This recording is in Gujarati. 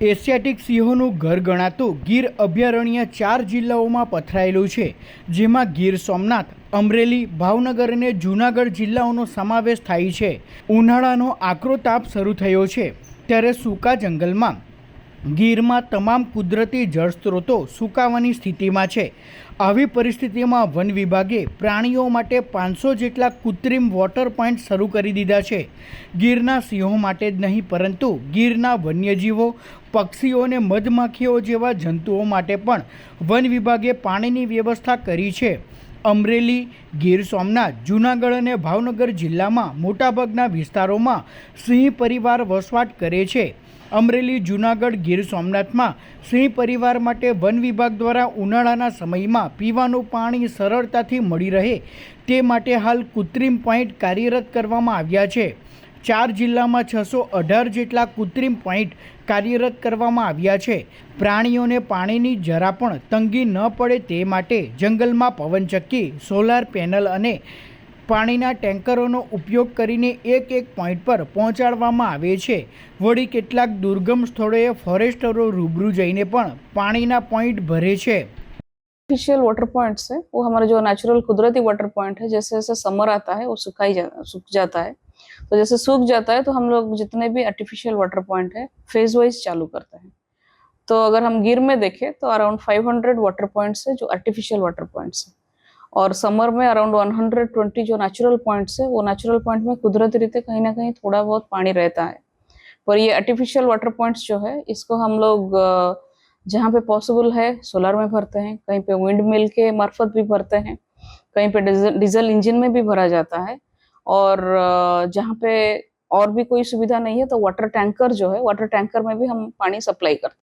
એશિયાટિક સિંહોનું ઘર ગણાતું ગીર અભયારણ્ય ચાર જિલ્લાઓમાં પથરાયેલું છે, જેમાં ગીર સોમનાથ, અમરેલી, ભાવનગર અને જૂનાગઢ જિલ્લાઓનો સમાવેશ થાય છે. ઉનાળાનો આકરો તાપ શરૂ થયો છે, ત્યારે સૂકા જંગલમાં ગીરમાં તમામ કુદરતી જળસ્ત્રોતો સુકાવાની સ્થિતિમાં છે. આવી પરિસ્થિતિમાં વન વિભાગે પ્રાણીઓ માટે પાંચસો જેટલા કૃત્રિમ વોટર પોઈન્ટ શરૂ કરી દીધા છે. ગીરના સિંહો માટે જ નહીં, પરંતુ ગીરના વન્યજીવો, પક્ષીઓ અને મધમાખીઓ જેવા જંતુઓ માટે પણ વન વિભાગે પાણીની વ્યવસ્થા કરી છે. અમરેલી, ગીર સોમનાથ, જૂનાગઢ અને ભાવનગર જિલ્લામાં મોટાભાગના વિસ્તારોમાં સિંહ પરિવાર વસવાટ કરે છે. અમરેલી, જૂનાગઢ, ગીર સોમનાથમાં સિંહ પરિવાર માટે વન વિભાગ દ્વારા ઉનાળાના સમયમાં પીવાનું પાણી સરળતાથી મળી રહે તે માટે હાલ કૃત્રિમ પોઈન્ટ કાર્યરત કરવામાં આવ્યા છે. ચાર જિલ્લામાં છસો અઢાર જેટલા કૃત્રિમ પોઈન્ટ કાર્યરત કરવામાં આવ્યા છે. પ્રાણીઓને પાણીની જરા પણ તંગી ન પડે તે માટે જંગલમાં પવનચક્કી, સોલાર પેનલ અને પાણીના ટેન્કરોનો ઉપયોગ કરીને એક એક પોઈન્ટ પર પહોંચાડવામાં આવે છે વળી કેટલાક દુર્ગમ સ્થળોએ ફોરેસ્ટરો રૂબરૂ જઈને પણ પાણીના પોઈન્ટ ભરે છે आर्टिफिशियल वाटर पॉइंट्स है वो हमारा जो नेचुरल कुदरती वाटर पॉइंट है जैसे जैसे समर आता है वो सुखाई जा सूख जाता है तो जैसे सूख जाता है तो हम लोग जितने भी आर्टिफिशियल वाटर पॉइंट है फेज वाइज चालू करते हैं तो अगर हम गिर में देखें तो अराउंड 500 वाटर पॉइंट्स है जो आर्टिफिशियल वाटर पॉइंट्स है और समर में अराउंड 120 जो नेचुरल पॉइंट्स है, वो नेचुरल पॉइंट में कुदरती रीते कहीं ना कहीं थोड़ा बहुत पानी रहता है। पर ये आर्टिफिशियल वाटर पॉइंट्स जो है, इसको हम लोग जहाँ पे पॉसिबल है सोलर में भरते हैं, कहीं पे विंड मिल के मार्फत भी भरते हैं, कहीं पे डीजल इंजन में भी भरा जाता है। और जहाँ पे और भी कोई सुविधा नहीं है तो वाटर टैंकर जो है वाटर टैंकर में भी हम पानी सप्लाई करते हैं।